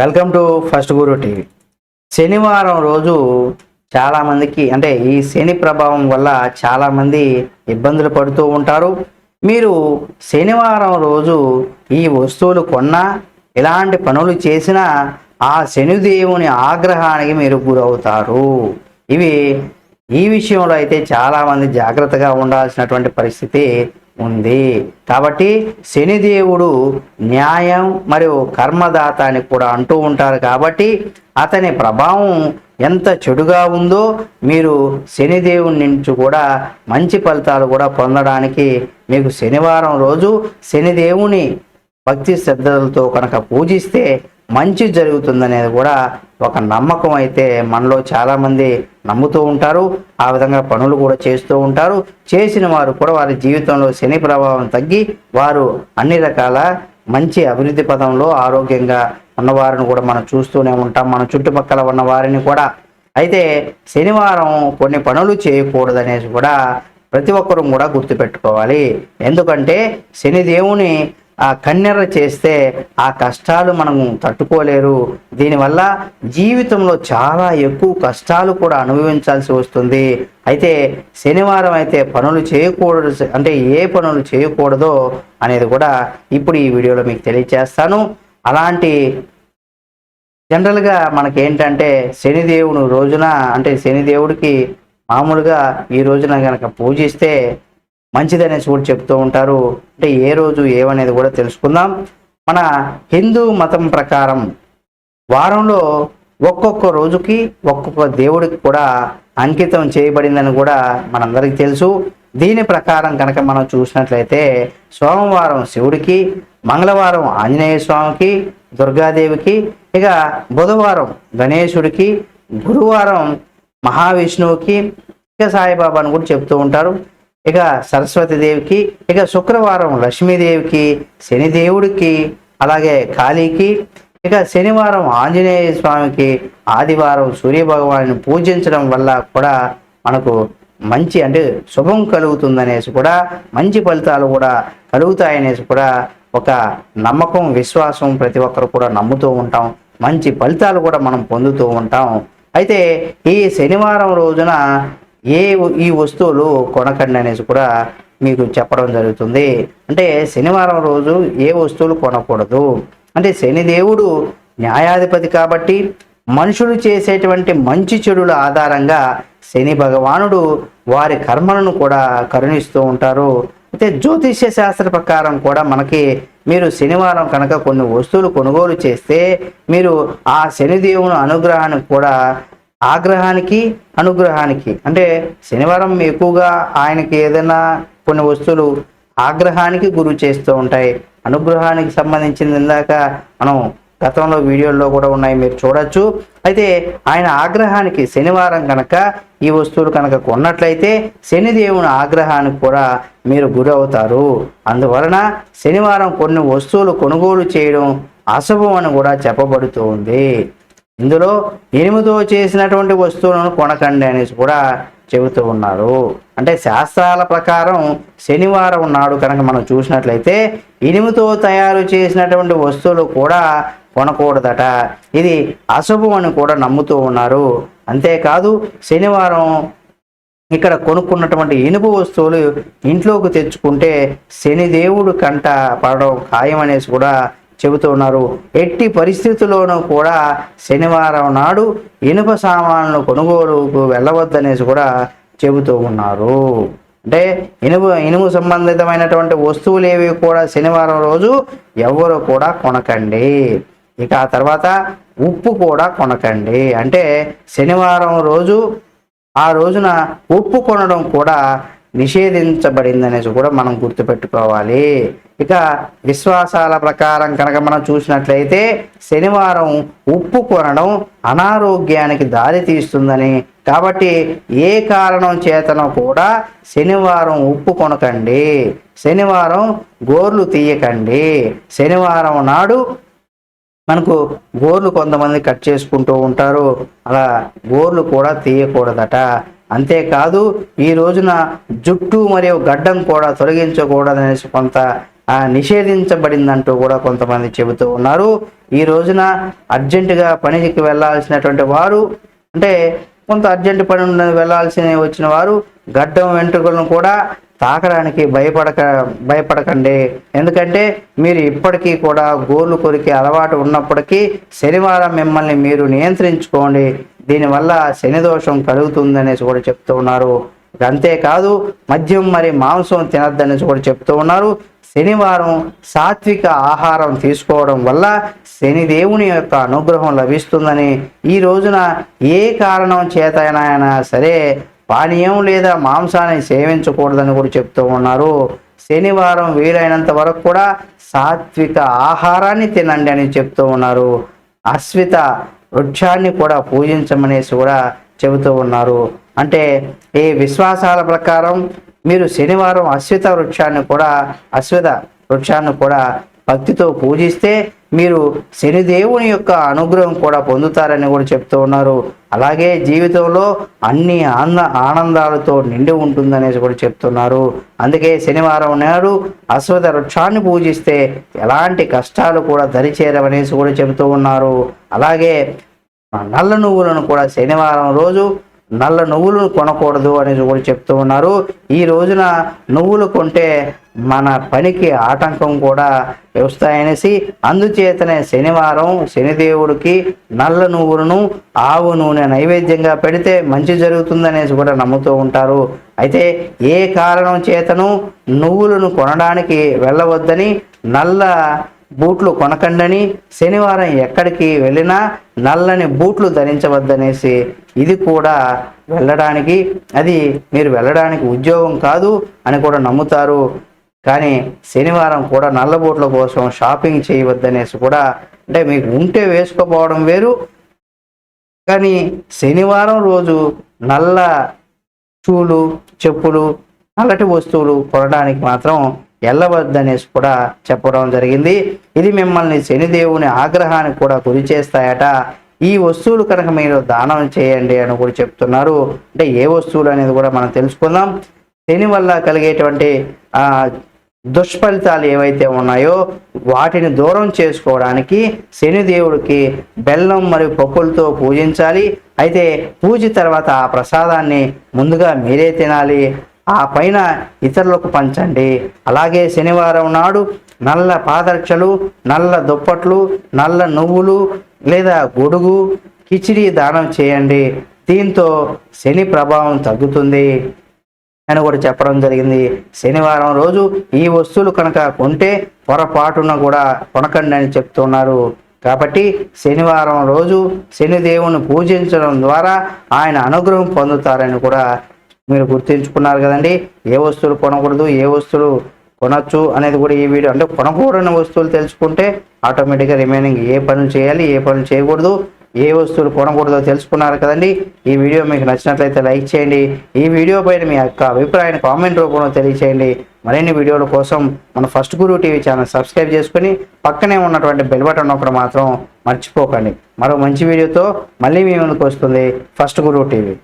Welcome to first Guru TV. శనివారం రోజు చాలామందికి అంటే ఈ శని ప్రభావం వల్ల చాలామంది ఇబ్బందులు పడుతూ ఉంటారు. మీరు శనివారం రోజు ఈ వస్తువులు కొన్నా ఎలాంటి పనులు చేసినా ఆ శనిదేవుని ఆగ్రహానికి మీరు గురవుతారు. ఇవి ఈ విషయంలో అయితే చాలామంది జాగ్రత్తగా ఉండాల్సినటువంటి పరిస్థితి ఉంది. కాబట్టి శనిదేవుడు న్యాయం మరియు కర్మదాత అని కూడా అంటూ ఉంటారు కాబట్టి అతని ప్రభావం ఎంత చెడుగా ఉందో మీరు శనిదేవుని నుంచి కూడా మంచి ఫలితాలు కూడా పొందడానికి మీకు శనివారం రోజు శనిదేవుని భక్తి శ్రద్ధలతో కనుక పూజిస్తే మంచి జరుగుతుందనేది కూడా ఒక నమ్మకం అయితే మనలో చాలామంది నమ్ముతూ ఉంటారు. ఆ విధంగా పనులు కూడా చేస్తూ ఉంటారు. చేసిన వారు కూడా వారి జీవితంలో శని ప్రభావం తగ్గి వారు అన్ని రకాల మంచి అభివృద్ధి పదంలో ఆరోగ్యంగా ఉన్నవారిని కూడా మనం చూస్తూనే ఉంటాం. మన చుట్టుపక్కల ఉన్న వారిని కూడా. అయితే శనివారం కొన్ని పనులు చేయకూడదనేసి కూడా ప్రతి ఒక్కరూ కూడా గుర్తుపెట్టుకోవాలి. ఎందుకంటే శనిదేవుని ఆ కన్నెర్ర చేస్తే ఆ కష్టాలు మనము తట్టుకోలేరు. దీనివల్ల జీవితంలో చాలా ఎక్కువ కష్టాలు కూడా అనుభవించాల్సి వస్తుంది. అయితే శనివారం అయితే పనులు చేయకూడదు అంటే ఏ పనులు చేయకూడదో అనేది కూడా ఇప్పుడు ఈ వీడియోలో మీకు తెలియజేస్తాను అలాంటి జనరల్గా మనకి ఏంటంటే శనిదేవుడు రోజున అంటే శనిదేవుడికి మామూలుగా ఈ రోజున కనుక పూజిస్తే మంచిదనేసి కూడా చెప్తూ ఉంటారు. అంటే ఏ రోజు ఏమనేది కూడా తెలుసుకుందాం. మన హిందూ మతం ప్రకారం వారంలో ఒక్కొక్క రోజుకి ఒక్కొక్క దేవుడికి కూడా అంకితం చేయబడిందని కూడా మనందరికీ తెలుసు. దీని ప్రకారం కనుక మనం చూసినట్లయితే సోమవారం శివుడికి మంగళవారం ఆంజనేయ స్వామికి దుర్గాదేవికి ఇక బుధవారం గణేశుడికి గురువారం మహావిష్ణువుకి ఇక సాయిబాబాను కూడా చెప్తూ ఉంటారు. ఇక సరస్వతీదేవికి ఇక శుక్రవారం లక్ష్మీదేవికి శనిదేవుడికి అలాగే కాళీకి ఇక శనివారం ఆంజనేయ స్వామికి ఆదివారం సూర్యభగవాన్ని పూజించడం వల్ల కూడా మనకు మంచి అంటే శుభం కలుగుతుందనేసి కూడా మంచి ఫలితాలు కూడా కలుగుతాయనేసి కూడా ఒక నమ్మకం విశ్వాసం ప్రతి ఒక్కరు కూడా నమ్ముతూ ఉంటాం. మంచి ఫలితాలు కూడా మనం పొందుతూ ఉంటాం. అయితే ఈ శనివారం రోజున ఏ ఈ వస్తువులు కొనకండి అనేసి కూడా మీకు చెప్పడం జరుగుతుంది. అంటే శనివారం రోజు ఏ వస్తువులు కొనకూడదు. అంటే శనిదేవుడు న్యాయాధిపతి కాబట్టి మనుషులు చేసేటువంటి మంచి చెడుల ఆధారంగా శని భగవానుడు వారి కర్మలను కూడా కరుణిస్తూ ఉంటారు. అయితే జ్యోతిష్య శాస్త్ర ప్రకారం కూడా మనకి మీరు శనివారం కనుక కొన్ని వస్తువులు కొనుగోలు చేస్తే మీరు ఆ శనిదేవుని అనుగ్రహానికి కూడా ఆగ్రహానికి అనుగ్రహానికి. అంటే శనివారం ఎక్కువగా ఆయనకి ఏదైనా కొన్ని వస్తువులు ఆగ్రహానికి గురి చేస్తూ ఉంటాయి. అనుగ్రహానికి సంబంధించింది ఇందాక మనం గతంలో వీడియోల్లో కూడా ఉన్నాయి మీరు చూడొచ్చు. అయితే ఆయన ఆగ్రహానికి శనివారం కనుక ఈ వస్తువులు కనుక కొన్నట్లయితే శనిదేవుని ఆగ్రహానికి కూడా మీరు గురవుతారు అందువలన శనివారం కొన్ని వస్తువులు కొనుగోలు చేయడం అశుభం అని కూడా చెప్పబడుతూ ఉంది. ఇందులో ఇనుముతో చేసినటువంటి వస్తువులను కొనకండి అనేసి కూడా చెబుతూ ఉన్నారు. అంటే శాస్త్రాల ప్రకారం శనివారం నాడు కనుక మనం చూసినట్లయితే ఇనుముతో తయారు చేసినటువంటి వస్తువులు కూడా కొనకూడదట. ఇది అశుభం అని కూడా నమ్ముతూ ఉన్నారు. అంతేకాదు శనివారం ఇక్కడ కొనుక్కున్నటువంటి ఇనుపు వస్తువులు ఇంట్లోకి తెచ్చుకుంటే శనిదేవుడు కంట పడడం ఖాయం అనేసి కూడా చెబుతూ ఉన్నారు. ఎట్టి పరిస్థితుల్లోనూ కూడా శనివారం నాడు ఇనుప సామాన్లు కొనుగోలుకు వెళ్ళవద్దనేసి కూడా చెబుతూ ఉన్నారు. అంటే ఇనుము ఇనుము సంబంధితమైనటువంటి వస్తువులు ఏవి కూడా శనివారం రోజు ఎవరు కూడా కొనకండి. ఇక ఆ తర్వాత ఉప్పు కూడా కొనకండి. అంటే శనివారం రోజు ఆ రోజున ఉప్పు కొనడం కూడా నిషేధించబడిందనేసి కూడా మనం గుర్తుపెట్టుకోవాలి. ఇక విశ్వాసాల ప్రకారం కనుక మనం చూసినట్లయితే శనివారం ఉప్పు కొనడం అనారోగ్యానికి దారి తీస్తుందని. కాబట్టి ఏ కారణం చేతనో కూడా శనివారం ఉప్పు కొనకండి. శనివారం గోర్లు తీయకండి. శనివారం నాడు మనకు గోర్లు కొంతమంది కట్ చేసుకుంటూ ఉంటారు. అలా గోర్లు కూడా తీయకూడదట. అంతేకాదు ఈ రోజున జుట్టు మరియు గడ్డం కూడా తొలగించకూడదనేసి కొంత నిషేధించబడిందంటూ కూడా కొంతమంది చెబుతూ ఉన్నారు. ఈ రోజున అర్జెంటుగా పనికి వెళ్ళాల్సినటువంటి వారు అంటే కొంత అర్జెంటు పని ఉన్నది వెళ్ళాల్సిన వచ్చిన వారు గడ్డం వెంట్రుకలను కూడా తాకడానికి భయపడక భయపడకండి. ఎందుకంటే మీరు ఇప్పటికీ కూడా గోర్లు కొరికే అలవాటు ఉన్నప్పటికీ శనివారం మిమ్మల్ని మీరు నియంత్రించుకోండి. దీనివల్ల శని దోషం కలుగుతుందనేసి కూడా చెప్తూ ఉన్నారు. అంతేకాదు మద్యం మరి మాంసం తినద్దనేసి కూడా చెప్తూ ఉన్నారు. శనివారం సాత్విక ఆహారం తీసుకోవడం వల్ల శనిదేవుని యొక్క అనుగ్రహం లభిస్తుందని ఈ రోజున ఏ కారణం చేతనైనా సరే పానీయం లేదా మాంసాన్ని సేవించకూడదని కూడా చెప్తూ ఉన్నారు. శనివారం వీలైనంత వరకు కూడా సాత్విక ఆహారాన్ని తినండి అని చెప్తూ ఉన్నారు. అశ్విత వృక్షాన్ని కూడా పూజించమనేసి కూడా చెబుతూ ఉన్నారు. అంటే ఈ విశ్వాసాల ప్రకారం మీరు శనివారం అశ్విత వృక్షాన్ని కూడా అశ్విత వృక్షాన్ని కూడా భక్తితో పూజిస్తే మీరు శనిదేవుని యొక్క అనుగ్రహం కూడా పొందుతారని కూడా చెప్తూ ఉన్నారు. అలాగే జీవితంలో అన్ని ఆనంద ఆనందాలతో నిండి ఉంటుందనేసి కూడా చెప్తున్నారు. అందుకే శనివారం నాడు అశ్వత వృక్షాన్ని పూజిస్తే ఎలాంటి కష్టాలు కూడా దరిచేరవనేసి కూడా చెబుతూ ఉన్నారు. అలాగే నల్ల నువ్వులను కూడా శనివారం రోజు నల్ల నువ్వులను కొనకూడదు అనేసి కూడా చెప్తూ ఉన్నారు. ఈ రోజున నువ్వులు కొంటే మన పనికి ఆటంకం కూడా వస్తాయనేసి అందుచేతనే శనివారం శనిదేవుడికి నల్ల నువ్వులను ఆవు నూనె నైవేద్యంగా పెడితే మంచి జరుగుతుందనేసి కూడా నమ్ముతూ ఉంటారు. అయితే ఏ కారణం చేతను నువ్వులను కొనడానికి వెళ్ళవద్దని నల్ల బూట్లు కొనకండని శనివారం ఎక్కడికి వెళ్ళినా నల్లని బూట్లు ధరించవద్దనేసి ఇది కూడా వెళ్ళడానికి అది మీరు వెళ్ళడానికి ఉద్యోగం కాదు అని కూడా నమ్ముతారు. కానీ శనివారం కూడా నల్లబోట్ల కోసం షాపింగ్ చేయవద్దనేసి కూడా అంటే మీకు ఉంటే వేసుకోపోవడం వేరు కానీ శనివారం రోజు నల్ల షూలు చెప్పులు నల్లటి వస్తువులు కొనడానికి మాత్రం వెళ్ళవద్దనేసి కూడా చెప్పడం జరిగింది. ఇది మిమ్మల్ని శనిదేవుని ఆగ్రహానికి కూడా గురి చేస్తాయట. ఈ వస్తువులు కనుక మీరు దానం చేయండి అని కూడా చెప్తున్నారు. అంటే ఏ వస్తువులు అనేది కూడా మనం తెలుసుకుందాం. శని వల్ల కలిగేటువంటి దుష్ఫలితాలు ఏవైతే ఉన్నాయో వాటిని దూరం చేసుకోవడానికి శనిదేవుడికి బెల్లం మరియు పప్పులతో పూజించాలి. అయితే పూజ తర్వాత ఆ ప్రసాదాన్ని ముందుగా మీరే తినాలి. ఆ పైన ఇతరులకు పంచండి. అలాగే శనివారం నాడు నల్ల పాదరక్షలు నల్ల దుప్పట్లు నల్ల నువ్వులు లేదా గొడుగు కిచిడి దానం చేయండి. దీంతో శని ప్రభావం తగ్గుతుంది. అని కూడా చెప్పడం జరిగింది. శనివారం రోజు ఈ వస్తువులు కనుక కొంటే పొరపాటున కూడా కొనకండి అని చెప్తున్నారు. కాబట్టి శనివారం రోజు శనిదేవుని పూజించడం ద్వారా ఆయన అనుగ్రహం పొందుతారని కూడా మీరు గుర్తుంచుకున్నారు కదండి. ఏ వస్తువులు కొనకూడదు ఏ వస్తువులు కొనచ్చు అనేది కూడా ఈ వీడియో అంటే కొనకూడని వస్తువులు తెలుసుకుంటే ఆటోమేటిక్గా రిమైనింగ్ ఏ పనులు చేయాలి ఏ పనులు చేయకూడదు. ఏ వస్తువులు కొనకూడదో తెలుసుకున్నారు కదండి. ఈ వీడియో మీకు నచ్చినట్లయితే లైక్ చేయండి. ఈ వీడియో పైన మీ యొక్క అభిప్రాయాన్ని కామెంట్ రూపంలో తెలియచేయండి. మరిన్ని వీడియోల కోసం మన first Guru TV channel subscribe చేసుకుని పక్కనే ఉన్నటువంటి బెల్ బటన్ ఒకటి మాత్రం మర్చిపోకండి. మరో మంచి వీడియోతో మళ్ళీ మీ ముందుకు వస్తుంది ఫస్ట్ గురు టీవీ.